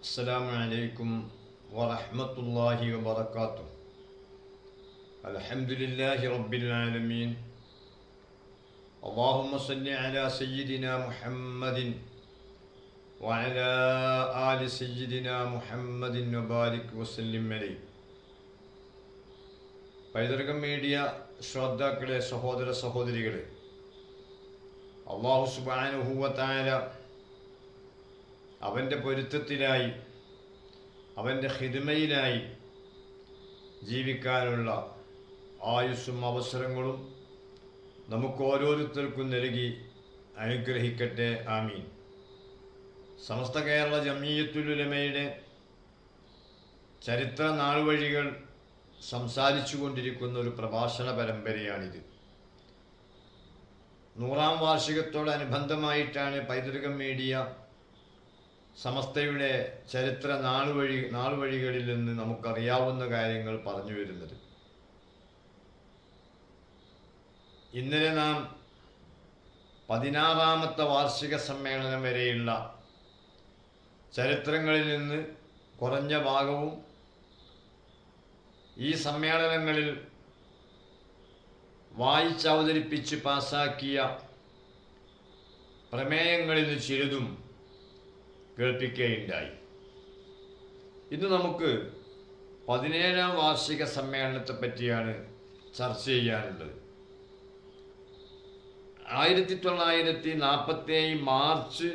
السلام عليكم ورحمة الله وبركاته الحمد لله رب العالمين اللهم صل على سيدنا محمد وعلى آل سيدنا محمد وبارك وسلم عليه പൈതൃകം മീഡിയ ശ്രോതാക്കളെ സഹോദര സഹോദരികളെ അള്ളാഹു സുബാനുഹൂവത്തായ അവന്റെ പൊരുത്തത്തിനായി അവന്റെ ഹിദ്മയിലായി ജീവിക്കാനുള്ള ആയുസ്സും അവസരങ്ങളും നമുക്ക് ഓരോരുത്തർക്കും നൽകി അനുഗ്രഹിക്കട്ടെ. ആമീൻ. സമസ്ത കേരള ജമീയത്തുലുലമയുടെ ചരിത്ര നാൾവഴികൾ സംസാരിച്ചു കൊണ്ടിരിക്കുന്ന ഒരു പ്രഭാഷണ പരമ്പരയാണിത്. നൂറാം വാർഷികത്തോടനുബന്ധമായിട്ടാണ് പൈതൃകം മീഡിയ സമസ്തയുടെ ചരിത്ര നാളുവഴി നാളുവഴികളിൽ നിന്ന് നമുക്കറിയാവുന്ന കാര്യങ്ങൾ പറഞ്ഞു വരുന്നത്. ഇന്നലെ നാം പതിനാറാമത്തെ വാർഷിക സമ്മേളനം വരെയുള്ള ചരിത്രങ്ങളിൽ നിന്ന് കുറഞ്ഞ ഭാഗവും ഈ സമ്മേളനങ്ങളിൽ വായിച്ചവതരിപ്പിച്ച് പാസാക്കിയ പ്രമേയങ്ങളിൽ ചിലതും കേൾപ്പിക്കുകയുണ്ടായി ഇന്ന് നമുക്ക് പതിനേഴാം വാർഷിക സമ്മേളനത്തെ പറ്റിയാണ് ചർച്ച ചെയ്യാനുള്ളത്. ആയിരത്തി തൊള്ളായിരത്തി നാൽപ്പത്തേഴ് മാർച്ച്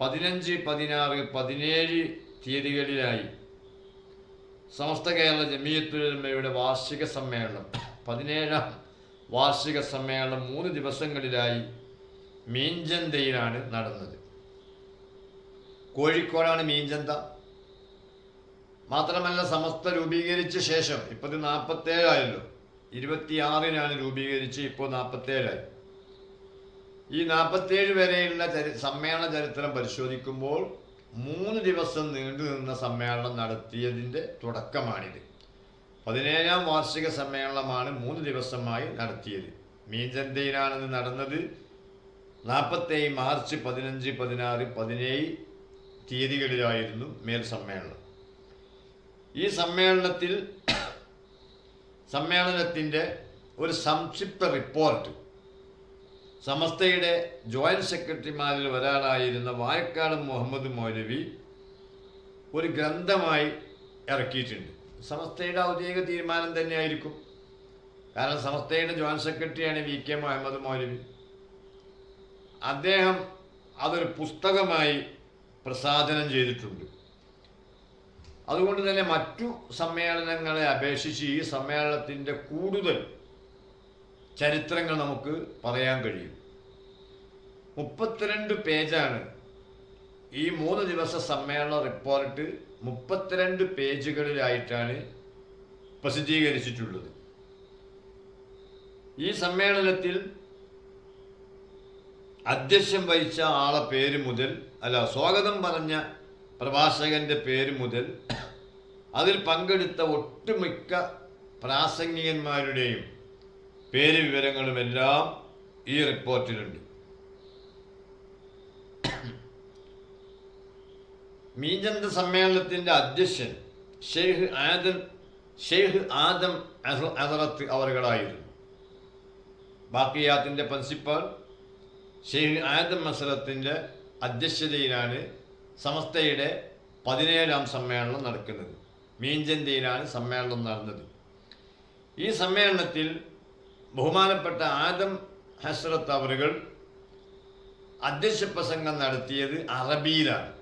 പതിനഞ്ച് പതിനാറ് പതിനേഴ് തീയതികളിലായി സമസ്ത കേരള ജമീയത്തുലമയുടെ വാർഷിക സമ്മേളനം പതിനേഴാം വാർഷിക സമ്മേളനം മൂന്ന് ദിവസങ്ങളിലായി മീഞ്ചന്തയിലാണ് നടന്നത്. കോഴിക്കോടാണ് മീൻചന്ത മാത്രമല്ല സമസ്ത രൂപീകരിച്ച ശേഷം ഇപ്പത് ഇത് നാൽപ്പത്തേഴായല്ലോ ഇരുപത്തിയാറിനാണ് രൂപീകരിച്ച് ഇപ്പോൾ നാൽപ്പത്തേഴായി ഈ നാൽപ്പത്തേഴ് വരെയുള്ള ചരി സമ്മേളന ചരിത്രം പരിശോധിക്കുമ്പോൾ മൂന്ന് ദിവസം നീണ്ടു നിന്ന സമ്മേളനം നടത്തിയതിന്റെ തുടക്കമാണിത്. പതിനേഴാം വാർഷിക സമ്മേളനമാണ് മൂന്ന് ദിവസമായി നടത്തിയത്. മീൻചന്തയിലാണിത് നടന്നത്. നാൽപ്പത്തേഴ് മാർച്ച് പതിനഞ്ച് പതിനാറ് പതിനേഴ് തീയതികളിലായിരുന്നു മേൽ സമ്മേളനം ഈ സമ്മേളനത്തിൽ സമ്മേളനത്തിന്റെ ഒരു സംക്ഷിപ്ത റിപ്പോർട്ട് സമസ്തയുടെ ജോയിന്റ് സെക്രട്ടറിമാരിൽ ഒരാളായിരുന്ന വായക്കാട് മുഹമ്മദ് മൗലവി ഒരു ഗ്രന്ഥമായി ഇറക്കിയിട്ടുണ്ട്. സമസ്തയുടെ ഔദ്യോഗിക തീരുമാനം തന്നെയായിരിക്കും. കാരണം സമസ്തയുടെ ജോയിന്റ് സെക്രട്ടറിയാണ് വി കെ മുഹമ്മദ് മൗലവി. അദ്ദേഹം അതൊരു പുസ്തകമായി പ്രസാദനം ചെയ്തിട്ടുണ്ട്. അതുകൊണ്ട് തന്നെ മറ്റു സമ്മേളനങ്ങളെ അപേക്ഷിച്ച് ഈ സമ്മേളനത്തിന്റെ കൂടുതൽ ചരിത്രങ്ങൾ നമുക്ക് പറയാൻ കഴിയും. മുപ്പത്തിരണ്ട് പേജാണ് ഈ മൂന്ന് ദിവസ സമ്മേളന റിപ്പോർട്ട് മുപ്പത്തിരണ്ട് പേജുകളിലായിട്ടാണ് പ്രസിദ്ധീകരിച്ചിട്ടുള്ളത്. ഈ സമ്മേളനത്തിൽ അധ്യക്ഷം വഹിച്ച ആളെ പേര് മുതൽ അല്ല സ്വാഗതം പറഞ്ഞ പ്രഭാഷകന്റെ പേര് മുതൽ അതിൽ പങ്കെടുത്ത ഒട്ടുമിക്ക പ്രാസംഗികന്മാരുടെയും പേര് വിവരങ്ങളുമെല്ലാം ഈ റിപ്പോർട്ടിലുണ്ട്. മീഞ്ചന്ത സമ്മേളനത്തിന്റെ അധ്യക്ഷൻ ഷെയ്ഖ് ആദം ഷെയ്ഖ് ആദം അസറത്ത് അവറുകളായിരുന്നു ബാക്കിയാത്തിന്റെ പ്രിൻസിപ്പാൾ ഷെയ്ഖ് ആദം അസറത്തിന്റെ അധ്യക്ഷതയിലാണ് സമസ്തയുടെ പതിനേഴാം സമ്മേളനം നടക്കുന്നത്. മീൻചന്തയിലാണ് സമ്മേളനം നടന്നത്. ഈ സമ്മേളനത്തിൽ ബഹുമാനപ്പെട്ട ആദം ഹസ്രത്ത് അവറുകൾ അധ്യക്ഷ പ്രസംഗം നടത്തിയത് അറബിയിലാണ്.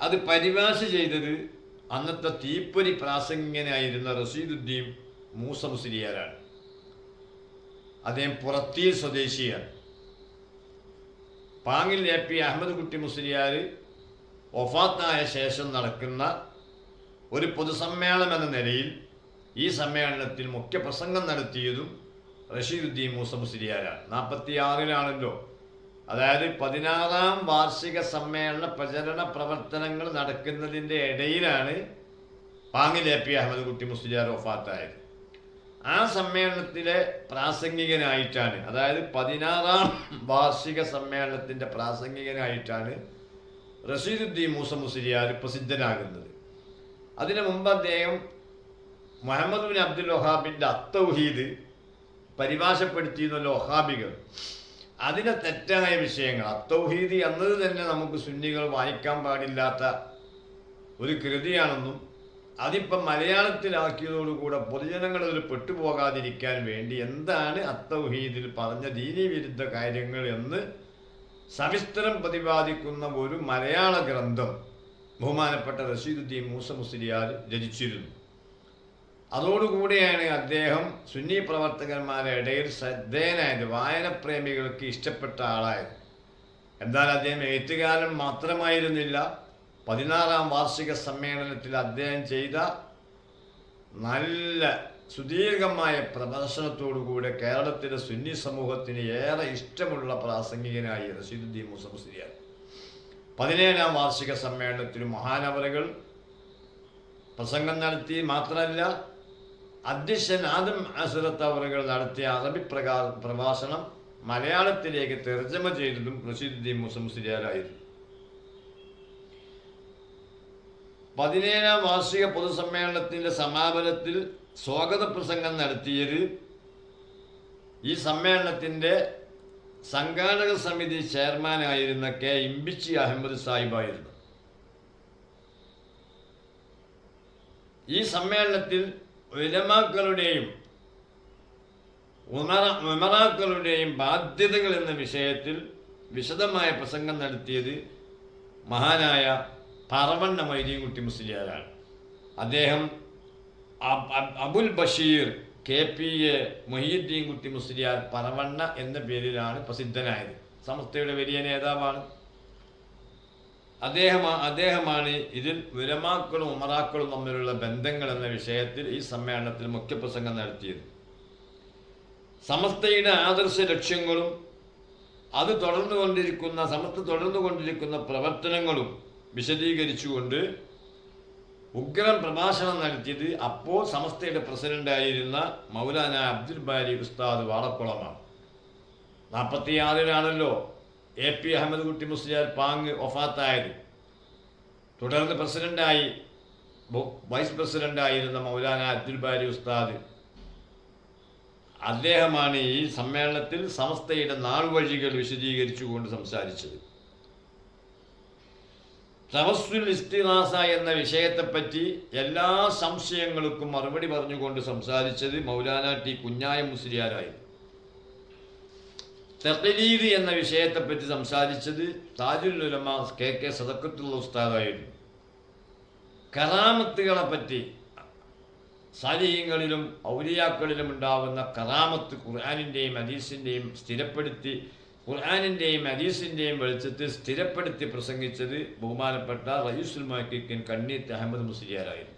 അത് പരിഭാഷ ചെയ്തത് അന്നത്തെ തീപ്പൊരി പ്രാസംഗികനായിരുന്ന റഷീദുദ്ദീൻ മൂസ മുസ്ലിയാരാണ്. അദ്ദേഹം പുറത്തീർ സ്വദേശിയാണ്. പാങ്ങിൽ എ പി അഹമ്മദ് കുട്ടി മുസ്ലിയാർ ഒഫാത്തായ ശേഷം നടക്കുന്ന ഒരു പൊതുസമ്മേളനം എന്ന നിലയിൽ ഈ സമ്മേളനത്തിൽ മുഖ്യ പ്രസംഗം നടത്തിയതും റഷീദുദ്ദീൻ മൂസ മുസ്ലിയാരാണ്. നാൽപ്പത്തി ആറിലാണല്ലോ അതായത് പതിനാറാം വാർഷിക സമ്മേളന പ്രചരണ പ്രവർത്തനങ്ങൾ നടക്കുന്നതിന്റെ ഇടയിലാണ് പാങ്ങിൽ എ പി അഹമ്മദ് കുട്ടി മുസ്ലിയാർ ഒഫാത്തായത് ആ സമ്മേളനത്തിലെ പ്രാസംഗികനായിട്ടാണ് അതായത് പതിനാറാം വാർഷിക സമ്മേളനത്തിന്റെ പ്രാസംഗികനായിട്ടാണ് റഷീദുദ്ദീൻ മൂസ മുസ്ലിയാർ പ്രസിദ്ധനാകുന്നത്. അതിനു മുമ്പ് അദ്ദേഹം മുഹമ്മദ് ബിൻ അബ്ദുൽ വഹാബിന്റെ അത്തൗഹീദ് പരിഭാഷപ്പെടുത്തിയിരുന്നല്ലോ വഹാബികൾ. അതിലെ തെറ്റായ വിഷയങ്ങൾ അത്തൗഹീദ് എന്നത് തന്നെ നമുക്ക് സുന്നികൾ വായിക്കാൻ പാടില്ലാത്ത ഒരു കൃതിയാണെന്നും അതിപ്പം മലയാളത്തിലാക്കിയതോടുകൂടെ പൊതുജനങ്ങൾ അതിൽ പെട്ടുപോകാതിരിക്കാൻ വേണ്ടി എന്താണ് അത്തൗഹീദിൽ പറഞ്ഞ ദീനി വിരുദ്ധ കാര്യങ്ങൾ എന്ന് സവിസ്തരം പ്രതിപാദിക്കുന്ന ഒരു മലയാള ഗ്രന്ഥം ബഹുമാനപ്പെട്ട റഷീദുദ്ദീൻ മൂസ മുസ്ലിയാർ രചിച്ചിരുന്നു. അതോടുകൂടിയാണ് അദ്ദേഹം സുന്നി പ്രവർത്തകന്മാരുടെ ഇടയിൽ ശ്രദ്ധേയനായത് വായനപ്രേമികൾക്ക് ഇഷ്ടപ്പെട്ട ആളായത്. എന്നാൽ അദ്ദേഹം എഴുത്തുകാരൻ മാത്രമായിരുന്നില്ല പതിനാറാം വാർഷിക സമ്മേളനത്തിൽ അദ്ദേഹം ചെയ്ത നല്ല സുദീർഘമായ പ്രദർശനത്തോടുകൂടെ കേരളത്തിലെ സുന്നി സമൂഹത്തിന് ഏറെ ഇഷ്ടമുള്ള പ്രാസംഗികനായി റഷീദുദ്ദീൻ മുസംസിരിയാർ പതിനേഴാം വാർഷിക സമ്മേളനത്തിൽ മഹാനവലകൾ പ്രസംഗം നടത്തി. മാത്രമല്ല അധ്യക്ഷൻ ആദം അസുരത്ത് അവറുകൾ നടത്തിയ അറബി പ്രകാ പ്രഭാഷണം മലയാളത്തിലേക്ക് തെർജമ ചെയ്തതും റഷീദുദ്ദീൻ മുസംസിരിയാരായിരുന്നു പതിനേഴാം വാർഷിക പൊതുസമ്മേളനത്തിന്റെ സമാപനത്തിൽ സ്വാഗത പ്രസംഗം നടത്തിയത് ഈ സമ്മേളനത്തിന്റെ സംഘാടക സമിതി ചെയർമാനായിരുന്ന കെ ഇമ്പിച്ചി അഹമ്മദ് സാഹിബായിരുന്നു ഈ സമ്മേളനത്തിൽ ഉലമാക്കളുടെയും ഉമറ ഉമറാക്കളുടെയും ബാധ്യതകൾ എന്ന വിഷയത്തിൽ വിശദമായ പ്രസംഗം നടത്തിയത് മഹാനായ പറവണ്ണ മൈദീൻകുട്ടി മുസ്ലിയാരാണ്. അദ്ദേഹം അബ്- അബ്- Abul Basheer K P A Moideen Kutty Musliyar Paravanna എന്ന പേരിലാണ് പ്രസിദ്ധനായത്. സമസ്തയുടെ വലിയ നേതാവാണ്. അദ്ദേഹം അദ്ദേഹമാണ് ഇതിൽ വിരമാക്കളും ഉമറാക്കളും തമ്മിലുള്ള ബന്ധങ്ങൾ എന്ന വിഷയത്തിൽ ഈ സമ്മേളനത്തിൽ മുഖ്യപ്രസംഗം നടത്തിയത്. സമസ്തയുടെ ആദർശ ലക്ഷ്യങ്ങളും അത് തുടർന്നു കൊണ്ടിരിക്കുന്ന സമസ്ത തുടർന്നു കൊണ്ടിരിക്കുന്ന പ്രവർത്തനങ്ങളും വിശദീകരിച്ചുകൊണ്ട് ഉഗ്രൻ പ്രഭാഷണം നടത്തിയത് അപ്പോൾ സമസ്തയുടെ പ്രസിഡന്റായിരുന്ന മൗലാന അബ്ദുൽ ബാരി ഉസ്താദ് വാളക്കുളമാണ്. നാൽപ്പത്തിയാറിലാണല്ലോ എ പി അഹമ്മദ് കുട്ടി മുസ്ലിയാർ പാങ് ഒഫാത്തായത് തുടർന്ന് പ്രസിഡന്റായി വൈസ് പ്രസിഡന്റായിരുന്ന മൗലാന അബ്ദുൽ ബാരി ഉസ്താദ്. അദ്ദേഹമാണ് ഈ സമ്മേളനത്തിൽ സമസ്തയുടെ നാൾവഴികൾ വിശദീകരിച്ചുകൊണ്ട് സംസാരിച്ചത്. തവസ്സുൽ ഇസ്തിനാസ എന്ന വിഷയത്തെപ്പറ്റി എല്ലാ സംശയങ്ങൾക്കും മറുപടി പറഞ്ഞുകൊണ്ട് സംസാരിച്ചത് മൗലാന ടി കുഞ്ഞായ മുസ്ലിയാരായിരുന്നു. തെക്കലീദ് എന്ന വിഷയത്തെപ്പറ്റി സംസാരിച്ചത് താജുൽ ഉലമ കെ കെ സദക്കത്തുള്ള ഉസ്താദായിരുന്നു. കറാമത്തുകളെ പറ്റി സാലിഹ്യങ്ങളിലും ഔലിയാക്കളിലും ഉണ്ടാവുന്ന കറാമത്ത് ഖുർആാനിന്റെയും അദീസിന്റെയും സ്ഥിരപ്പെടുത്തി ഖുർആാനിന്റെയും ഹദീസിന്റെയും വെളിച്ചത്തിൽ സ്ഥിരപ്പെടുത്തി പ്രസംഗിച്ചത് ബഹുമാനപ്പെട്ട റയൂസുൽ മഹക്കിൻ കണ്ണീത്ത് അഹമ്മദ് മുസ്ലിയാരായിരുന്നു.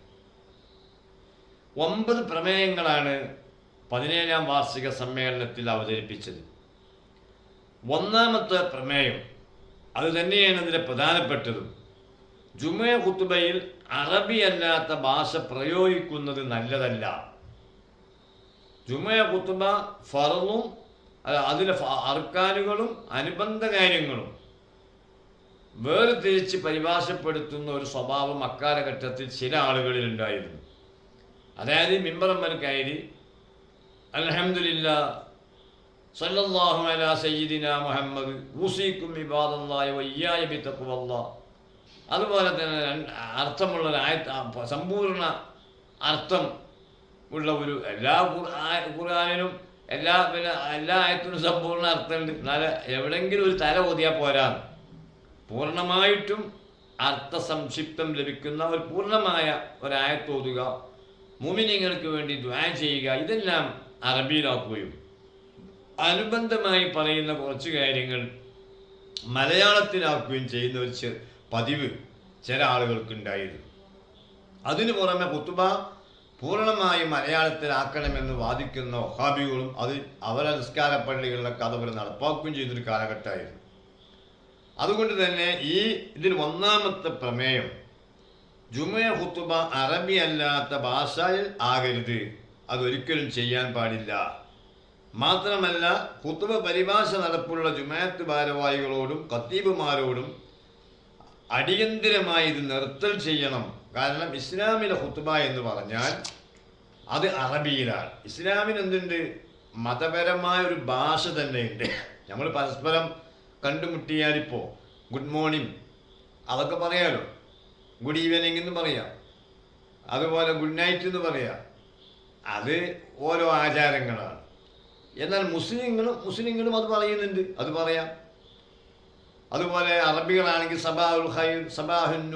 ഒമ്പത് പ്രമേയങ്ങളാണ് പതിനേഴാം വാർഷിക സമ്മേളനത്തിൽ അവതരിപ്പിച്ചത്. ഒന്നാമത്തെ പ്രമേയം അത് തന്നെയാണ് ഇതിലെ പ്രധാനപ്പെട്ടതും. ജുമേ കുത്തുബയിൽ അറബി അല്ലാത്ത ഭാഷ പ്രയോഗിക്കുന്നത് നല്ലതല്ല. ജുമേ കുത്തുബ അല്ല, അതിലെ അർക്കാനുകളും അനുബന്ധ കാര്യങ്ങളും വേർതിരിച്ച് പരിഭാഷപ്പെടുത്തുന്ന ഒരു സ്വഭാവം അക്കാലഘട്ടത്തിൽ ചില ആളുകളിൽ ഉണ്ടായിരുന്നു. അതായത് മിമ്പറമ്മൽ കയറി അലഹമില്ല സല്ലല്ലാഹു സയ്യിദിന മുഹമ്മദ് ഊസിക്കും ഇബാദല്ലാഹി വയ്യായ അതുപോലെ തന്നെ അർത്ഥമുള്ള ആയ സമ്പൂർണ അർത്ഥം ഉള്ള ഒരു എല്ലാ ഖുർആ- ഖുർആനിനും എല്ലാ പിന്നെ എല്ലാ ആയത്തിനും സമ്പൂർണ അർത്ഥമുണ്ട്. എന്നാൽ എവിടെങ്കിലും ഒരു തല ഓതിയാൽ പോരാന്ന്. പൂർണമായിട്ടും അർത്ഥ സംക്ഷിപ്തം ലഭിക്കുന്ന ഒരു പൂർണമായ ഒരായത്തോതുക മുമിനിങ്ങൾക്ക് വേണ്ടി ദ്വാ ചെയ്യുക ഇതെല്ലാം അറബിയിലാക്കുകയും അനുബന്ധമായി പറയുന്ന കുറച്ച് കാര്യങ്ങൾ മലയാളത്തിലാക്കുകയും ചെയ്യുന്ന ഒരു പതിവ് ചില ആളുകൾക്കുണ്ടായിരുന്നു. അതിനു പുറമെ കുത്തുബ പൂർണമായും മലയാളത്തിലാക്കണമെന്ന് വാദിക്കുന്ന വഹാബികളും അത് അവരെ നിസ്കാര പള്ളികളിലൊക്കെ അത് അവർ നടപ്പാക്കുകയും ചെയ്തൊരു കാലഘട്ടമായിരുന്നു. അതുകൊണ്ട് തന്നെ ഈ ഇതിൽ ഒന്നാമത്തെ പ്രമേയം ജുമയ ഹുത്തുബ അറബി അല്ലാത്ത ഭാഷയിൽ ആകരുത് അതൊരിക്കലും ചെയ്യാൻ പാടില്ല. മാത്രമല്ല ഹുത്തുബ പരിഭാഷ നടപ്പുള്ള ജുമയത്ത് ഭാരവാഹികളോടും ഖത്തീബുമാരോടും അടിയന്തിരമായി ഇത് നിർത്തൽ ചെയ്യണം. കാരണം ഇസ്ലാമിലെ ഹുത്തുബ എന്ന് പറഞ്ഞാൽ അത് അറബിയിലാണ്. ഇസ്ലാമിന് എന്തുണ്ട്? മതപരമായ ഒരു ഭാഷ തന്നെയുണ്ട് നമ്മൾ പരസ്പരം കണ്ടുമുട്ടിയാലിപ്പോൾ ഗുഡ് മോർണിംഗ് അതൊക്കെ പറയാലോ? ഗുഡ് ഈവനിങ് എന്ന് പറയാം. അതുപോലെ ഗുഡ് നൈറ്റ് എന്ന് പറയാം. അത് ഓരോ ആചാരങ്ങളാണ്. എന്നാൽ മുസ്ലിങ്ങളും മുസ്ലിങ്ങളും അത് പറയുന്നുണ്ട്. അത് പറയാം. അതുപോലെ അറബികളാണെങ്കിൽ സബാഹുൽ ഖൈർ സബാഹുൻ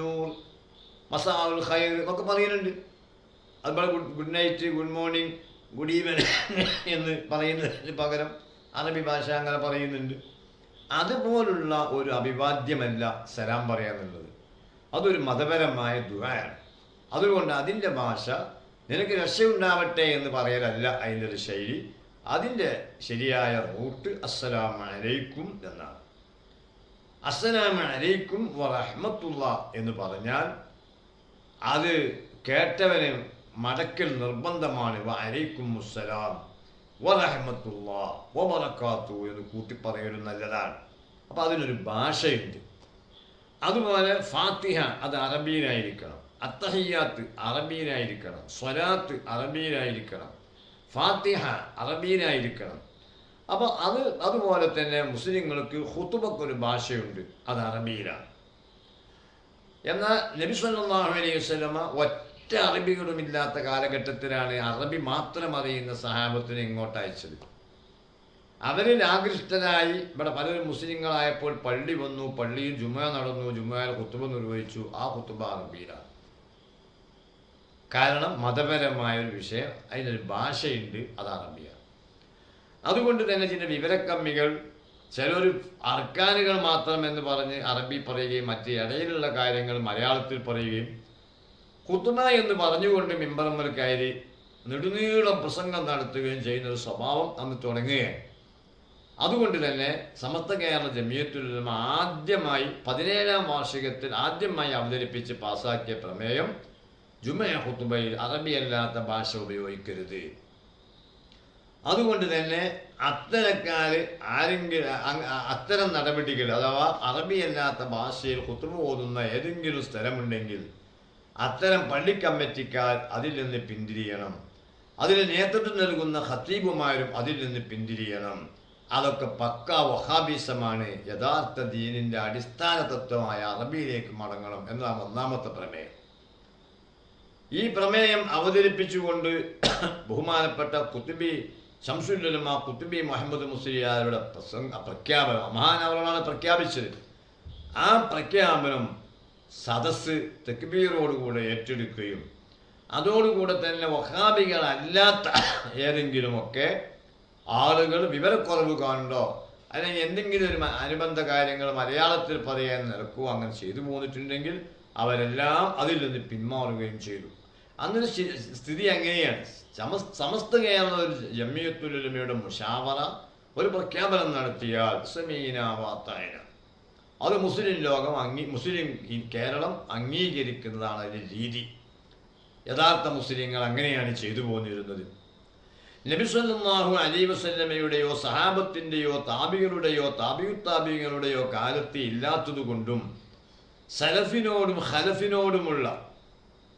നൂർ മസാഉൽ ഖൈർ എന്നൊക്കെ പറയുന്നുണ്ട്. അതുപോലെ good good night good morning good evening എന്ന് പറയുന്നതിന് പകരം അറബി ഭാഷ അങ്ങനെ പറയുന്നുണ്ട്. അതുപോലുള്ള ഒരു അഭിവാദ്യമല്ല സലാം പറയാന്നുള്ളത് അതൊരു മതപരമായ ദുആയാണ്. അതുകൊണ്ട് അതിന്റെ ഭാഷ നിനക്ക് രക്ഷയുണ്ടാവട്ടെ എന്ന് പറയലല്ല അതിന്റെ ഒരു ശൈലി. അതിന്റെ ശരിയായ റൂട്ട് അസ്സലാമു അലൈക്കും എന്നാണ്. അസ്സലാമു അലൈക്കും വറഹമത്തുള്ള എന്ന് പറഞ്ഞാൽ അത് കേട്ടവന് മടക്കൽ നിർബന്ധമാണ്. അലൈക്കും മുസ്സലാം. വറഹമത്തുള്ള വബറക്കാത്തു എന്ന് കൂട്ടിപ്പറയലും നല്ലതാണ്. അപ്പം അതിനൊരു ഭാഷയുണ്ട്. അതുപോലെ ഫാത്തിഹ അത് അറബിയിലായിരിക്കണം. അത്തഹയ്യാത്ത് അറബിയിലായിരിക്കണം. സ്വലാത്ത് അറബിയിലായിരിക്കണം. ഫാത്തിഹ അറബിയിലായിരിക്കണം. അപ്പോൾ അത് അതുപോലെ തന്നെ മുസ്ലിങ്ങൾക്ക് ഹുത്തുബക്കൊരു ഭാഷയുണ്ട്. അത് അറബിയിലാണ്. എന്നാൽ നബി സല്ലല്ലാഹു അലൈഹി വസല്ലമ ഒറ്റ അറബികളുമില്ലാത്ത കാലഘട്ടത്തിലാണ് അറബി മാത്രം അറിയുന്ന സഹാബത്തിനെ ഇങ്ങോട്ട് അയച്ചത്. അവരിൽ ആകൃഷ്ടരായി ഇവിടെ പലരും മുസ്ലിങ്ങളായപ്പോൾ പള്ളി വന്നു പള്ളിയിൽ ജുമ നടന്നു ജുമയിൽ കുത്തുബ നിർവഹിച്ചു. ആ കുത്തുബ അറബിയിലാണ്. കാരണം മതപരമായ ഒരു വിഷയം അതിനൊരു ഭാഷയുണ്ട് അത് അറബിയാണ്. അതുകൊണ്ട് തന്നെ ചില വിവരക്കമ്മികൾ ചിലർ അർക്കാനുകൾ മാത്രം എന്ന് പറഞ്ഞ് അറബി പറയുകയും മറ്റ് ഇടയിലുള്ള കാര്യങ്ങൾ മലയാളത്തിൽ പറയുകയും കുത്തുമ എന്ന് പറഞ്ഞുകൊണ്ട് മിമ്പറമ്മൽ കയറി നെടുനീളം പ്രസംഗം നടത്തുകയും ചെയ്യുന്ന ഒരു സ്വഭാവം അന്ന് തുടങ്ങുകയാണ്. അതുകൊണ്ട് തന്നെ സമസ്ത കേരള ജമിയത്തുലമ ആദ്യമായി പതിനേഴാം വാർഷികത്തിൽ ആദ്യമായി അവതരിപ്പിച്ച് പാസാക്കിയ പ്രമേയം ജുമയ ഹുത്തുബയിൽ അറബിയല്ലാത്ത ഭാഷ ഉപയോഗിക്കരുത്. അതുകൊണ്ട് തന്നെ അത്തരക്കാർ ആരെങ്കിലും അത്തരം നടപടികൾ അഥവാ അറബിയല്ലാത്ത ഭാഷയിൽ കുത്തുമ ഓതുന്ന ഏതെങ്കിലും സ്ഥലമുണ്ടെങ്കിൽ അത്തരം പള്ളി കമ്മിറ്റിക്കാർ അതിൽ നിന്ന് പിന്തിരിയണം. അതിന് നേതൃത്വം നൽകുന്ന ഖത്തീബുമാരും അതിൽ നിന്ന് പിന്തിരിയണം. അതൊക്കെ പക്ക വഹാബീസമാണ് യഥാർത്ഥ ദീനിന്റെ അടിസ്ഥാന തത്വമായ അറബിയിലേക്ക് മടങ്ങണം എന്നതാണ് ഒന്നാമത്തെ പ്രമേയം. ഈ പ്രമേയം അവതരിപ്പിച്ചുകൊണ്ട് ബഹുമാനപ്പെട്ട കുത്തുബി ശംസുലുലമ കുത്തുബി മുഹമ്മദ് മുസ്ലിയാരുടെ പ്രസംഗ പ്രഖ്യാപനം മഹാനവറാണ് പ്രഖ്യാപിച്ചത്. ആ പ്രഖ്യാപനം സദസ്സ് തെക്ബീറോടുകൂടെ ഏറ്റെടുക്കുകയും അതോടുകൂടെ തന്നെ വഹാബികളല്ലാത്ത ഏതെങ്കിലുമൊക്കെ ആളുകൾ വിവരക്കുറവ് കാണുണ്ടോ അല്ലെങ്കിൽ എന്തെങ്കിലും ഒരു അനുബന്ധ കാര്യങ്ങൾ മലയാളത്തിൽ പറയാൻ നിൽക്കുകയോ അങ്ങനെ ചെയ്തു പോന്നിട്ടുണ്ടെങ്കിൽ അവരെല്ലാം അതിൽ നിന്ന് പിന്മാറുകയും ചെയ്തു. അന്നൊരു സ്ഥിതി അങ്ങനെയാണ്. സമസ് സമസ്ത കേരള ഒരു ജമ്മിയത്തുലമയുടെ മുഷാവറ ഒരു പ്രഖ്യാപനം നടത്തിയാൽ സമീന വാത്തായന. അത് മുസ്ലിം ലോകം അംഗീ മുസ്ലിം കേരളം അംഗീകരിക്കുന്നതാണ് അതിന്റെ രീതി. യഥാർത്ഥ മുസ്ലിങ്ങൾ അങ്ങനെയാണ് ചെയ്തു പോന്നിരുന്നത്. നബിസ്വല്ലാഹു അലി വസല്ലമയുടെയോ സഹാബത്തിന്റെയോ താബികളുടെയോ താപിയുത്താപികളുടെയോ കാലത്ത് ഇല്ലാത്തതുകൊണ്ടും സലഫിനോടും ഹലഫിനോടുമുള്ള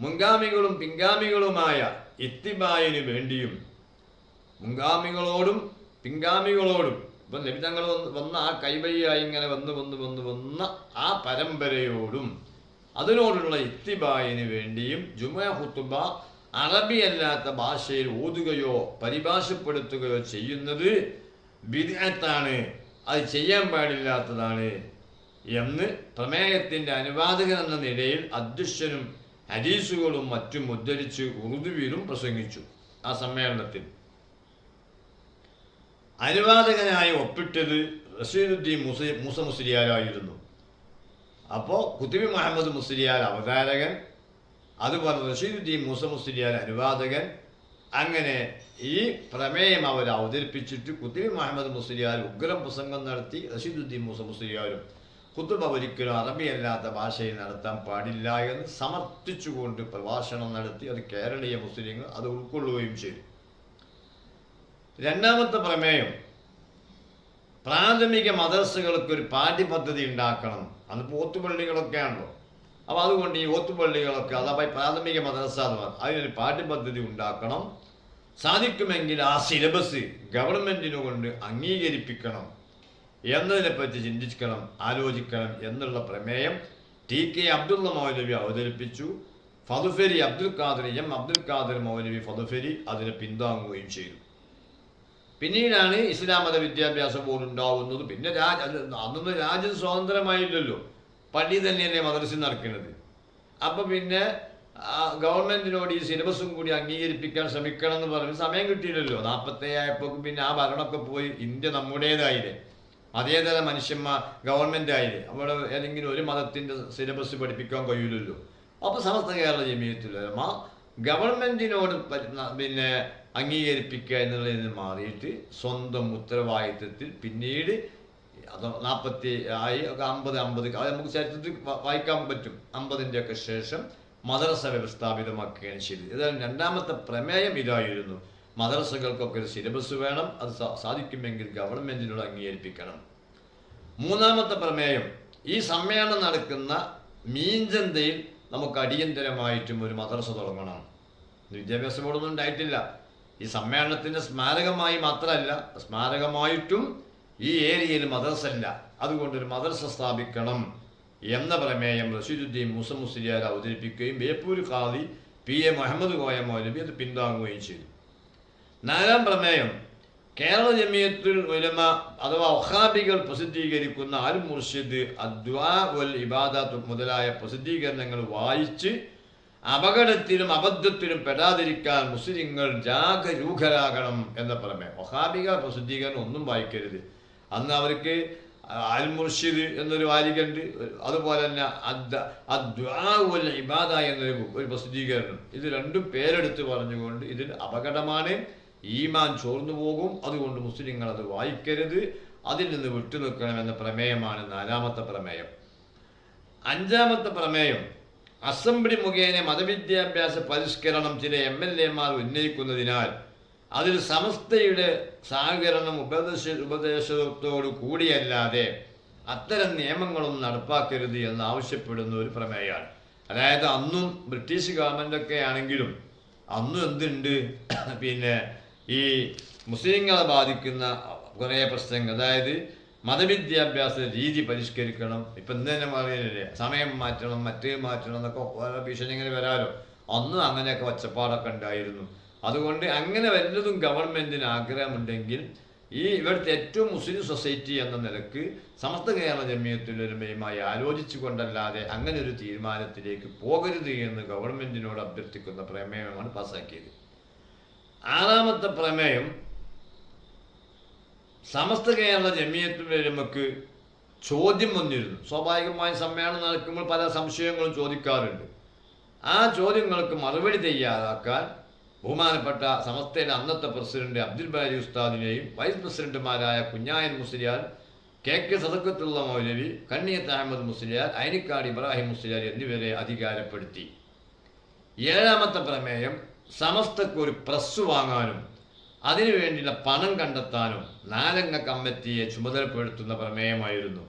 മുൻഗാമികളും പിൻഗാമികളുമായ ഇത്തിബായിന് വേണ്ടിയും മുൻഗാമികളോടും പിൻഗാമികളോടും ഇപ്പം നബി തങ്ങൾ വന്ന് വന്ന ആ കൈവഴിയായി ഇങ്ങനെ വന്ന് വന്ന് വന്ന് വന്ന ആ പരമ്പരയോടും അതിനോടുള്ള ഇത്തിബായിന് വേണ്ടിയും ജുമ ഹുത്തുബ അറബിയല്ലാത്ത ഭാഷയിൽ ഓതുകയോ പരിഭാഷപ്പെടുത്തുകയോ ചെയ്യുന്നത് ബിദ്അത്താണ്. അത് ചെയ്യാൻ പാടില്ലാത്തതാണ് എന്ന് പ്രമേയത്തിന്റെ അനുവാദകൻ എന്ന നിലയിൽ അധ്യക്ഷനും ഹരീസുകളും മറ്റും ഉദ്ധരിച്ച് ഉറുദുവിലും പ്രസംഗിച്ചു ആ സമ്മേളനത്തിൽ. അനുവാദകനായി ഒപ്പിട്ടത് റഷീദുദ്ദീൻ മുസ മൂസ മുസ്ലിയാരായിരുന്നു. അപ്പോൾ കുത്തിബി മുഹമ്മദ് മുസ്ലിയാർ അവതാരകൻ അതുപോലെ റഷീദുദ്ദീൻ മൂസ മുസ്ലിയാർ അനുവാദകൻ. അങ്ങനെ ഈ പ്രമേയം അവർ അവതരിപ്പിച്ചിട്ട് കുത്തിബി മുഹമ്മദ് മുസ്ലിയാർ ഉഗ്രം പ്രസംഗം നടത്തി റഷീദുദ്ദീൻ മൂസ മുസ്ലിയാരും കുത്തുബ ഒരിക്കലും അറബിയല്ലാത്ത ഭാഷയിൽ നടത്താൻ പാടില്ല എന്ന് സമർത്ഥിച്ചുകൊണ്ട് പ്രഭാഷണം നടത്തി അത് കേരളീയ മുസ്ലിങ്ങൾ അത് ഉൾക്കൊള്ളുകയും ചെയ്തു. രണ്ടാമത്തെ പ്രമേയം പ്രാഥമിക മദർസകൾക്ക് ഒരു പാഠ്യപദ്ധതി ഉണ്ടാക്കണം. അന്ന് പോത്തുപള്ളികളൊക്കെയാണല്ലോ. അപ്പോൾ അതുകൊണ്ട് ഈ ഓത്തുപള്ളികളൊക്കെ അഥവാ പ്രാഥമിക മദ്രസ എന്ന് പറഞ്ഞു അതിനൊരു പാഠ്യപദ്ധതി ഉണ്ടാക്കണം. സാധിക്കുമെങ്കിൽ ആ സിലബസ് ഗവൺമെന്റിനെ കൊണ്ട് അംഗീകരിപ്പിക്കണം. എന്നതിനെപ്പറ്റി ചിന്തിക്കണം ആലോചിക്കണം എന്നുള്ള പ്രമേയം ടി കെ അബ്ദുള്ള മൗലവി അവതരിപ്പിച്ചു. ഫതുഫരി അബ്ദുൽ ഖാദർ എം അബ്ദുൽ ഖാദർ മൗലവി ഫതുഫരി അതിനെ പിന്താങ്ങുകയും ചെയ്തു. പിന്നീടാണ് ഇസ്ലാം മത വിദ്യാഭ്യാസ ബോർഡ് ഉണ്ടാവുന്നത്. പിന്നെ രാജ അന്നൊന്നും രാജ്യം സ്വതന്ത്രമായില്ലല്ലോ. പള്ളി തന്നെയല്ലേ മദ്രസ നടക്കുന്നത്. അപ്പം പിന്നെ ഗവൺമെന്റിനോട് ഈ സിലബസും കൂടി അംഗീകരിപ്പിക്കാൻ ശ്രമിക്കണം എന്ന് പറഞ്ഞ് സമയം കിട്ടിയില്ലല്ലോ. നാൽപ്പത്തേഴായപ്പോൾ പിന്നെ ആ ഭരണമൊക്കെ പോയി ഇന്ത്യ നമ്മുടേതായില്ലേ. അതേതര മനുഷ്യന്മാർ ഗവൺമെന്റ് ആയില്ലേ? അവിടെ ഏതെങ്കിലും ഒരു മതത്തിന്റെ സിലബസ് പഠിപ്പിക്കാൻ കഴിയില്ലല്ലോ അപ്പോൾ സമസ്ത കേരള ജമീയത്തിലമ ഗവൺമെന്റിനോട് പ- പിന്നെ അംഗീകരിപ്പിക്കുക എന്നുള്ളതിൽ നിന്ന് മാറിയിട്ട് സ്വന്തം ഉത്തരവാദിത്വത്തിൽ പിന്നീട് അത് നാൽപ്പത്തി ആയി അമ്പത് അമ്പത് അത് നമുക്ക് ചരിത്രത്തിൽ വായിക്കാൻ പറ്റും. അമ്പതിന്റെ ഒക്കെ ശേഷം മദ്രസ വ്യവസ്ഥാപിതമാക്കുകയാണ് ചെയ്തത്. ഏതായാലും രണ്ടാമത്തെ പ്രമേയം ഇതായിരുന്നു. മദ്രസകൾക്കൊക്കെ ഒരു സിലബസ് വേണം അത് സാധിക്കുമെങ്കിൽ ഗവൺമെന്റിനോട് അംഗീകരിപ്പിക്കണം. മൂന്നാമത്തെ പ്രമേയം ഈ സമ്മേളനം നടക്കുന്ന മീൻചന്തയിൽ നമുക്ക് അടിയന്തരമായിട്ടും ഒരു മദ്രസ തുടങ്ങണം. വിദ്യാഭ്യാസ ബോർഡൊന്നും ഉണ്ടായിട്ടില്ല. ഈ സമ്മേളനത്തിന്റെ സ്മാരകമായി മാത്രമല്ല സ്മാരകമായിട്ടും ഈ ഏരിയയിൽ മദ്രസ ഇല്ല അതുകൊണ്ടൊരു മദ്രസ സ്ഥാപിക്കണം എന്ന പ്രമേയം റഷീദുദ്ദീൻ മുസമുസ്ലിയാർ അവതരിപ്പിക്കുകയും ബേപ്പൂർ ഖാദി പി എ മുഹമ്മദ് കോയ മൗലവി അത് പിന്താങ്ങുകയും ചെയ്തു. നാലാം പ്രമേയം. കേരള ജമിയത്തുൽ ഉലമ അഥവാ ഒഹാബികൾ പ്രസിദ്ധീകരിക്കുന്ന അൽ മുർഷിദ് അദ്വാ ഉൽ ഇബാദത്ത് മുതലായ പ്രസിദ്ധീകരണങ്ങൾ വായിച്ച് അപകടത്തിലും അബദ്ധത്തിലും പെടാതിരിക്കാൻ മുസ്ലിങ്ങൾ ജാഗരൂകരാകണം എന്ന പ്രമേയം. ഒഹാബിക പ്രസിദ്ധീകരണം ഒന്നും വായിക്കരുത്. അന്ന് അവർക്ക് അൽ മുർഷിദ് എന്നൊരു വാരികണ്ട് അതുപോലെ തന്നെ അദ്വാ വൽ ഇബാദ എന്നൊരു ഒരു പ്രസിദ്ധീകരണം. ഇത് രണ്ടും പേരെടുത്ത് പറഞ്ഞുകൊണ്ട് ഇതിൽ അപകടമാണ്. ഈമാൻ ചോർന്നു പോകും. അതുകൊണ്ട് മുസ്ലിങ്ങൾ അത് വായിക്കരുത്. അതിൽ നിന്ന് വിട്ടുനിൽക്കണമെന്ന പ്രമേയമാണ് നാലാമത്തെ പ്രമേയം. അഞ്ചാമത്തെ പ്രമേയം അസംബ്ലി മുഖേന മതവിദ്യാഭ്യാസ പരിഷ്കരണം ചില എം എൽ എമാർ ഉന്നയിക്കുന്നതിനാൽ അതിൽ സമസ്തയുടെ സഹകരണം ഉപദേശ ഉപദേശത്തോടു കൂടിയല്ലാതെ അത്തരം നിയമങ്ങളൊന്നും നടപ്പാക്കരുത് എന്ന് ആവശ്യപ്പെടുന്ന ഒരു പ്രമേയമാണ്. അതായത് അന്നും ബ്രിട്ടീഷ് ഗവൺമെന്റൊക്കെ ആണെങ്കിലും അന്നും എന്തുണ്ട്? പിന്നെ ഈ മുസ്ലിങ്ങളെ ബാധിക്കുന്ന കുറേ പ്രശ്നങ്ങൾ. അതായത് മതവിദ്യാഭ്യാസ രീതി പരിഷ്കരിക്കണം. ഇപ്പം ഇന്ന് പറയുന്നില്ലേ സമയം മാറ്റണം മറ്റേ മാറ്റണം എന്നൊക്കെ ഓരോ ഭീഷണികൾ വരാലോ അന്നും അങ്ങനെയൊക്കെ ഒച്ചപ്പാടൊക്കെ ഉണ്ടായിരുന്നു. അതുകൊണ്ട് അങ്ങനെ വല്ലതും ഗവൺമെന്റിന് ആഗ്രഹമുണ്ടെങ്കിൽ ഈ ഇവിടുത്തെ ഏറ്റവും മുസ്ലിം സൊസൈറ്റി എന്ന നിലയ്ക്ക് സമസ്ത കേരള ജമിയത്തിലൊരുമയുമായി ആലോചിച്ചു കൊണ്ടല്ലാതെ അങ്ങനെ ഒരു തീരുമാനത്തിലേക്ക് പോകരുത് എന്ന് ഗവൺമെന്റിനോട് അഭ്യർത്ഥിക്കുന്ന പ്രമേയമാണ് പാസ്സാക്കിയത് ആറാമത്തെ പ്രമേയം സമസ്ത കേരള ജമിയത്തിലൊരുമക്ക് ചോദ്യം വന്നിരുന്നു. സ്വാഭാവികമായും സമ്മേളനം നടക്കുമ്പോൾ പല സംശയങ്ങളും ചോദിക്കാറുണ്ട്. ആ ചോദ്യങ്ങൾക്ക് മറുപടി തയ്യാറാക്കാൻ ബഹുമാനപ്പെട്ട സമസ്തയുടെ അന്നത്തെ പ്രസിഡന്റ് അബ്ദുൽ ബാരി ഉസ്താദിനെയും വൈസ് പ്രസിഡന്റുമാരായ കുഞ്ഞായൻ മുസ്ലിയാർ കെ കെ സദക്കത്തുള്ള മൗലവി കണ്ണിയത്ത് അഹമ്മദ് മുസ്ലിയാർ അയനിക്കാട് ഇബ്രാഹിം മുസ്ലിയാർ എന്നിവരെ അധികാരപ്പെടുത്തി. ഏഴാമത്തെ പ്രമേയം സമസ്തക്ക് ഒരു പ്രസ് വാങ്ങാനും അതിനുവേണ്ടിയുള്ള പണം കണ്ടെത്താനും നാലംഗ കമ്മിറ്റിയെ ചുമതലപ്പെടുത്തുന്ന പ്രമേയമായിരുന്നു.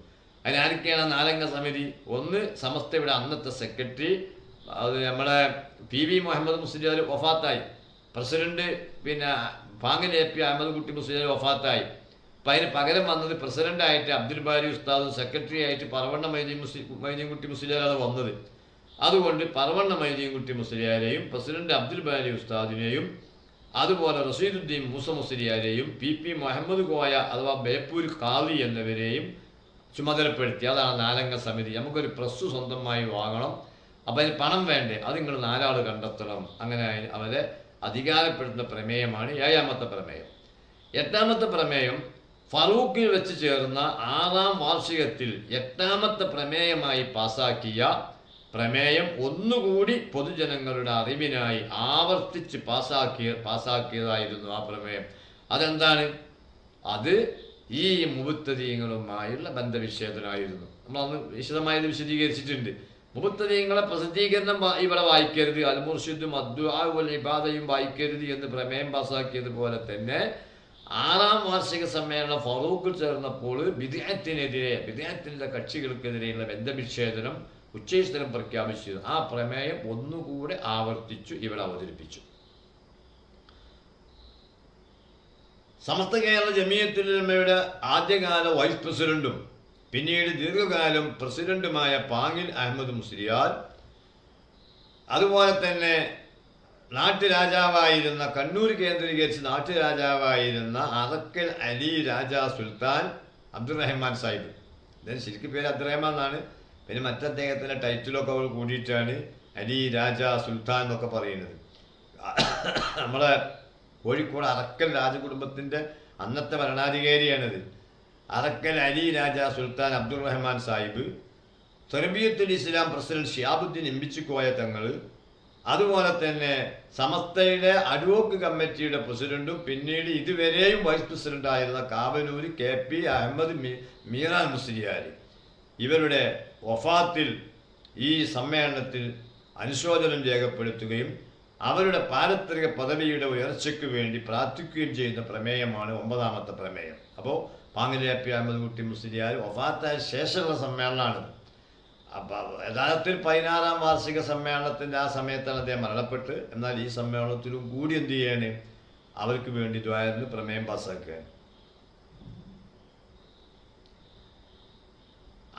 അതിനാരൊക്കെയാണ് നാലംഗ സമിതി? ഒന്ന് സമസ്തയുടെ അന്നത്തെ സെക്രട്ടറി അത് നമ്മുടെ പി വി മുഹമ്മദ് മുസ്ലിയാർ വഫാത്തായി. പ്രസിഡന്റ് പിന്നെ പാങ്ങൽ എ പി അഹമ്മദ് കുട്ടി മുസ്ലിയാർ വഫാത്തായി. അപ്പം അതിന് പകരം വന്നത് പ്രസിഡന്റായിട്ട് അബ്ദുൽ ബാരി ഉസ്താദും സെക്രട്ടറി ആയിട്ട് പറവണ്ണ മൈദീൻ മുസ്ലിം മൈദീൻകുട്ടി മുസ്ലിം വന്നത്. അതുകൊണ്ട് പറവണ്ണ മൈദീൻകുട്ടി മുസ്ലിയാരെയും പ്രസിഡന്റ് അബ്ദുൽ ബാരി ഉസ്താദിനെയും അതുപോലെ റഷീദുദ്ദീൻ മൂസ മുസ്ലിയാരെയും പി പി മുഹമ്മദ് കോയ അഥവാ ബേപ്പൂർ കാവി എന്നിവരെയും ചുമതലപ്പെടുത്തി. അതാണ് നാലംഗ സമിതി. നമുക്കൊരു പ്രസ് സ്വന്തമായി വാങ്ങണം. അപ്പം അതിന് പണം വേണ്ടേ? അത് നിങ്ങൾ നാലാൾ കണ്ടെത്തണം. അങ്ങനെ അവരെ അധികാരപ്പെടുത്തുന്ന പ്രമേയമാണ് ഏഴാമത്തെ പ്രമേയം. എട്ടാമത്തെ പ്രമേയം ഫറൂഖിൽ വെച്ച് ചേർന്ന ആറാം വാർഷികത്തിൽ എട്ടാമത്തെ പ്രമേയമായി പാസാക്കിയ പ്രമേയം ഒന്നുകൂടി പൊതുജനങ്ങളുടെ അറിവിനായി ആവർത്തിച്ച് പാസാക്കിയ പാസാക്കിയതായിരുന്നു ആ പ്രമേയം. അതെന്താണ്? അത് ഈ മുബുത്തരീങ്ങളുമായുള്ള നമ്മൾ അന്ന് വിശദമായത് വിശദീകരിച്ചിട്ടുണ്ട്. മുബുത്തരീങ്ങളെ പ്രസിദ്ധീകരണം ഇവിടെ വായിക്കരുത്. അൽ മുർഷിദും അദ്വാൽ ഇബാദയും വായിക്കരുത് എന്ന് പ്രമേയം പാസാക്കിയതുപോലെ തന്നെ ആറാം വാർഷിക സമ്മേളനം ഫറൂഖ് ചേർന്നപ്പോൾ വിദേഹത്തിനെതിരെ വിദേഹത്തിന്റെ കക്ഷികൾക്കെതിരെയുള്ള ബന്ധവിച്ഛേദനം ഉച്ചസ്ഥലം പ്രഖ്യാപിച്ചു ആ പ്രമേയം ഒന്നുകൂടെ ആവർത്തിച്ചു ഇവിടെ അവതരിപ്പിച്ചു. സമസ്ത കേരള ജമിയത്തുലമയുടെ ആദ്യകാല വൈസ് പ്രസിഡന്റും പിന്നീട് ദീർഘകാലം പ്രസിഡന്റുമായ പാങ്ങിൽ അഹമ്മദ് മുസ്ലിയാൽ അതുപോലെ തന്നെ നാട്ടുരാജാവായിരുന്ന കണ്ണൂർ കേന്ദ്രീകരിച്ച് നാട്ടുരാജാവായിരുന്ന അറക്കൽ അലി രാജ സുൽത്താൻ അബ്ദുറഹ്മാൻ സാഹിബ്. ഇതിന് ശരിക്കും പേര് അബ്ദുറഹ്മാൻ എന്നാണ്. പിന്നെ മറ്റദ്ദേഹത്തിന്റെ ടൈറ്റിലൊക്കെ അവൾ കൂടിയിട്ടാണ് അലി രാജ സുൽത്താൻ എന്നൊക്കെ പറയുന്നത്. നമ്മളെ കോഴിക്കോട് അറക്കൽ രാജകുടുംബത്തിന്റെ അന്നത്തെ ഭരണാധികാരിയാണിത്. അറക്കൽ അലി രാജ സുൽത്താൻ അബ്ദുൾ റഹ്മാൻ സാഹിബ് തെർബിയത്തുൽ ഇസ്ലാം പ്രസിഡന്റ് ഷിയാബുദ്ദീൻ എമ്പിച്ചിക്കോയ തങ്ങൾ അതുപോലെ തന്നെ സമസ്തയുടെ അഡ്വോക്ക് കമ്മിറ്റിയുടെ പ്രസിഡന്റും പിന്നീട് ഇതുവരെയും വൈസ് പ്രസിഡന്റായിരുന്ന കാവനൂർ കെ പി അഹമ്മദ് മീറാൻ മുസ്ലിയാരി. ഇവരുടെ വഫാത്തിൽ ഈ സമ്മേളനത്തിൽ അനുശോചനം രേഖപ്പെടുത്തുകയും അവരുടെ പാരത്രിക പദവിയുടെ ഉയർച്ചയ്ക്ക് വേണ്ടി പ്രാർത്ഥിക്കുകയും ചെയ്യുന്ന പ്രമേയമാണ് ഒമ്പതാമത്തെ പ്രമേയം. അപ്പോൾ പാങ്ങിലേപ്പി അഹമ്മദ് കുട്ടി മുസ്ലിയാർ വഫാത്തായ ശേഷമുള്ള സമ്മേളനമാണ്. അപ്പോൾ യഥാർത്ഥത്തിൽ പതിനാറാം വാർഷിക സമ്മേളനത്തിന്റെ ആ സമയത്താണ് അദ്ദേഹം മരണപ്പെട്ട്. എന്നാൽ ഈ സമ്മേളനത്തിലും കൂടി എന്ത് ചെയ്യാണ്? അവർക്ക് വേണ്ടി ദ്വായ പ്രമേയം പാസ്സാക്കുകയാണ്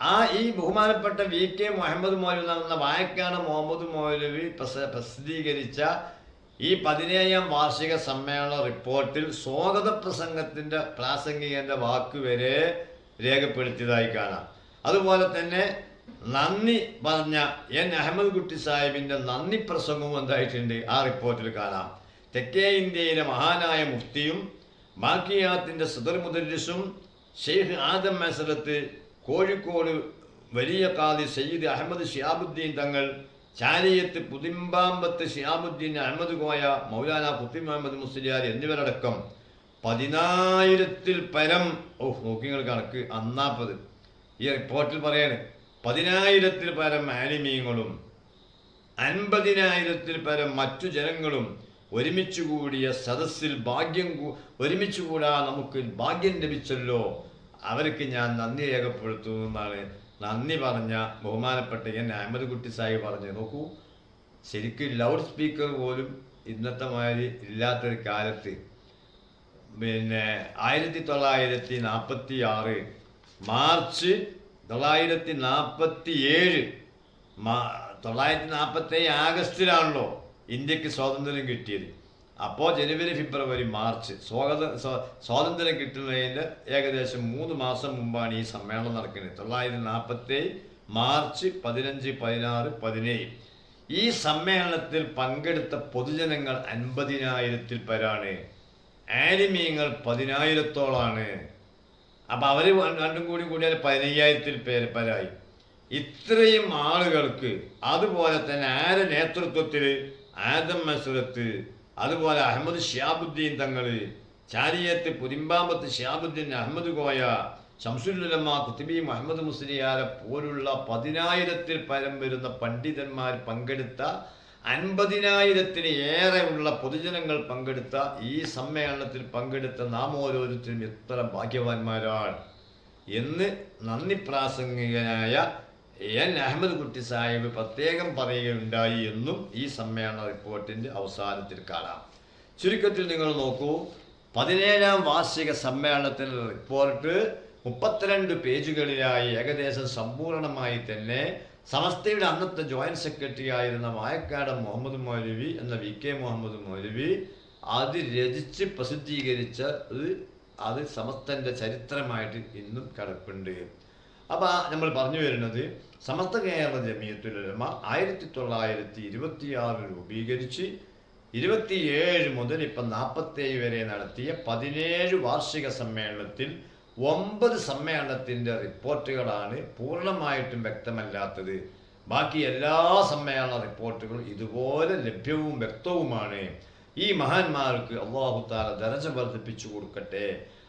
ആ ഈ ബഹുമാനപ്പെട്ട വി കെ മുഹമ്മദ് മൗലവി നടന്ന വായക്കാട് മുഹമ്മദ് മൗലവി പ്രസ- പ്രസിദ്ധീകരിച്ച ഈ പതിനേഴാം വാർഷിക സമ്മേളന റിപ്പോർട്ടിൽ സ്വാഗത പ്രസംഗത്തിന്റെ പ്രാസംഗികന്റെ വാക്കുവരെ രേഖപ്പെടുത്തിയതായി കാണാം. അതുപോലെ തന്നെ നന്ദി പറഞ്ഞ എൻ അഹമ്മദ് കുട്ടി സാഹിബിന്റെ നന്ദി പ്രസംഗവും എന്തായിട്ടുണ്ട് ആ റിപ്പോർട്ടിൽ കാണാം. തെക്കേ ഇന്ത്യയിലെ മഹാനായ മുഫ്തിയും ബാക്കിയാത്തിന്റെ സദർ മുദരിസും ഷെയ്ഖ് ആദം മസലത്ത് കോഴിക്കോട് വലിയ കാതി സയ്യിദ് അഹമ്മദ് ഷിയാബുദ്ദീൻ തങ്ങൾ ചാലിയത്ത് പുതിമ്പാമ്പത്ത് ഷിയാബുദ്ദീൻ അഹമ്മദ് കോയ മൗലാന കുത്തി മുഹമ്മദ് മുസ്ലിയാർ എന്നിവരടക്കം പതിനായിരത്തിൽ പരം ഓ നോക്കിങ്ങൾ കണക്ക് അന്നാപ്പത്. ഈ റിപ്പോർട്ടിൽ പറയാണ് പതിനായിരത്തിൽ പരം ആലിമീങ്ങളും അൻപതിനായിരത്തിൽ പരം മറ്റു ജനങ്ങളും ഒരുമിച്ച് കൂടിയ സദസ്സിൽ ഭാഗ്യം ഒരുമിച്ചു കൂടാ നമുക്ക് ഭാഗ്യം ലഭിച്ചല്ലോ അവർക്ക് ഞാൻ നന്ദി രേഖപ്പെടുത്തുന്നു എന്നാണ് നന്ദി പറഞ്ഞ ബഹുമാനപ്പെട്ട എൻ അഹമ്മദ് കുട്ടി സാഹിബ് പറഞ്ഞു നോക്കൂ ശരിക്കും ലൗഡ് സ്പീക്കർ പോലും ഇന്നത്തെ മാതിരി ഇല്ലാത്തൊരു കാലത്ത് പിന്നെ ആയിരത്തി തൊള്ളായിരത്തി നാൽപ്പത്തി ആറ് മാർച്ച് തൊള്ളായിരത്തി നാൽപ്പത്തി ഏഴ് തൊള്ളായിരത്തി നാൽപ്പത്തി ആഗസ്റ്റിലാണല്ലോ ഇന്ത്യയ്ക്ക് സ്വാതന്ത്ര്യം കിട്ടിയത്. അപ്പോൾ ജനുവരി ഫെബ്രുവരി മാർച്ച് സ്വാഗത സ്വാതന്ത്ര്യം കിട്ടുന്നതിന്റെ ഏകദേശം മൂന്ന് മാസം മുമ്പാണ് ഈ സമ്മേളനം നടക്കുന്നത്. തൊള്ളായിരത്തി നാൽപ്പത്തി മാർച്ച് പതിനഞ്ച് പതിനാറ് പതിനേഴ്. ഈ സമ്മേളനത്തിൽ പങ്കെടുത്ത പൊതുജനങ്ങൾ അൻപതിനായിരത്തിൽ പേരാണ്. ആനിമീങ്ങൾ പതിനായിരത്തോളാണ്. അപ്പം അവർ രണ്ടും കൂടി കൂടിയാൽ പതിനയ്യായിരത്തിൽ പേര് പേരായി. ഇത്രയും ആളുകൾക്ക് അതുപോലെ തന്നെ ആരെ നേതൃത്വത്തിൽ ആദം മസുരത്ത് അതുപോലെ അഹമ്മദ് ഷിയാബുദ്ദീൻ തങ്ങൾ ചാരിയത്ത് പുതിമ്പാമ്പത്ത് ഷിയാബുദ്ദീൻ അഹമ്മദ് കോയ ഷംസുലുലമ കുത്തുബി മുഹമ്മദ് മുസ്ലിയാരെ പോലുള്ള പതിനായിരത്തിൽ പരം വരുന്ന പണ്ഡിതന്മാർ പങ്കെടുത്ത അൻപതിനായിരത്തിന് ഏറെയുള്ള പൊതുജനങ്ങൾ പങ്കെടുത്ത ഈ സമ്മേളനത്തിൽ പങ്കെടുത്ത നാം ഓരോരുത്തരും എത്ര ഭാഗ്യവാന്മാരാണ്. എന്ന് നന്ദി പ്രാസംഗികനായ എൻ അഹമ്മദ് കുട്ടി സാഹിബ് പ്രത്യേകം പറയുകയുണ്ടായി എന്നും ഈ സമ്മേളന റിപ്പോർട്ടിന്റെ അവസാനത്തിൽ കാണാം. ചുരുക്കത്തിൽ നിങ്ങൾ നോക്കൂ പതിനേഴാം വാർഷിക സമ്മേളനത്തിന്റെ റിപ്പോർട്ട് മുപ്പത്തിരണ്ട് പേജുകളിലായി ഏകദേശം സമ്പൂർണമായി തന്നെ സമസ്തയുടെ അന്നത്തെ ജോയിന്റ് സെക്രട്ടറി ആയിരുന്ന വായക്കാട് മുഹമ്മദ് മൗലവി എന്ന വി കെ മുഹമ്മദ് മൗലവി അത് രചിച്ച് പ്രസിദ്ധീകരിച്ച അത് സമസ്തന്റെ ചരിത്രമായിട്ട് ഇന്നും കിടപ്പുണ്ട്. അപ്പോൾ നമ്മൾ പറഞ്ഞു വരുന്നത് സമസ്ത കേരള ജമിയത്തുലമ ആയിരത്തി തൊള്ളായിരത്തി ഇരുപത്തിയാറ് രൂപീകരിച്ച് ഇരുപത്തിയേഴ് മുതൽ ഇപ്പം നാൽപ്പത്തേഴ് വരെ നടത്തിയ പതിനേഴ് വാർഷിക സമ്മേളനത്തിൽ ഒമ്പത് സമ്മേളനത്തിന്റെ റിപ്പോർട്ടുകളാണ് പൂർണമായിട്ടും വ്യക്തമല്ലാത്തത്. ബാക്കി എല്ലാ സമ്മേളന റിപ്പോർട്ടുകളും ഇതുപോലെ ലഭ്യവും വ്യക്തവുമാണ്. ഈ മഹാന്മാർക്ക് അള്ളാഹു താല ദരജ വർദ്ധിപ്പിച്ചു കൊടുക്കട്ടെ.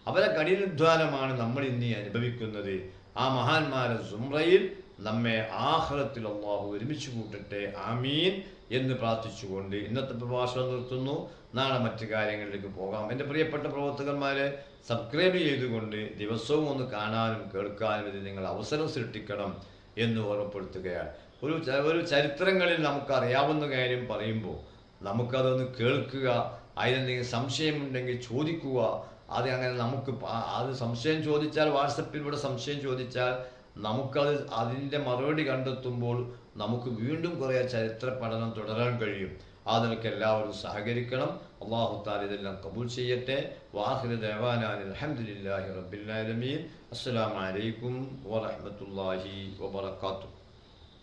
അവരെ കഠിനാധ്വാനമാണ് നമ്മൾ ഇനി അനുഭവിക്കുന്നത്. ആ മഹാന്മാരെ സുമ്രയിൽ നമ്മെ ആഹ്ലത്തിൽ അള്ളാഹു ഒരുമിച്ച് കൂട്ടട്ടെ ആമീൻ എന്ന് പ്രാർത്ഥിച്ചുകൊണ്ട് ഇന്നത്തെ പ്രഭാഷണം നിർത്തുന്നു. നാളെ മറ്റു കാര്യങ്ങളിലേക്ക് പോകാം. എന്റെ പ്രിയപ്പെട്ട പ്രവർത്തകന്മാരെ സബ്സ്ക്രൈബ് ചെയ്തുകൊണ്ട് ദിവസവും ഒന്ന് കാണാനും കേൾക്കാനും ഇത് നിങ്ങൾ അവസരം സൃഷ്ടിക്കണം എന്ന് ഓർമ്മപ്പെടുത്തുകയാണ്. ഒരു ഒരു ചരിത്രങ്ങളിൽ നമുക്കറിയാവുന്ന കാര്യം പറയുമ്പോൾ നമുക്കതൊന്ന് കേൾക്കുക അതിനെന്തെങ്കിലും സംശയമുണ്ടെങ്കിൽ ചോദിക്കുക അത് അങ്ങനെ നമുക്ക് അത് സംശയം ചോദിച്ചാൽ വാട്സപ്പിലൂടെ സംശയം ചോദിച്ചാൽ നമുക്കത് അതിന്റെ മറുപടി കണ്ടെത്തുമ്പോൾ നമുക്ക് വീണ്ടും കുറേ ചരിത്ര പഠനം തുടരാൻ കഴിയും. അതിനൊക്കെ എല്ലാവരും സഹകരിക്കണം. അള്ളാഹു താല ഇതെല്ലാം കബൂൽ ചെയ്യട്ടെ. വാഹിർ ദേവാനാൻ അലഹമുല്ലാഹി റബ്ബിൽ ആലമീൻ. അസ്സലാമു അലൈക്കും വറഹ്മത്തുള്ളാഹി വബറകാതുഹു.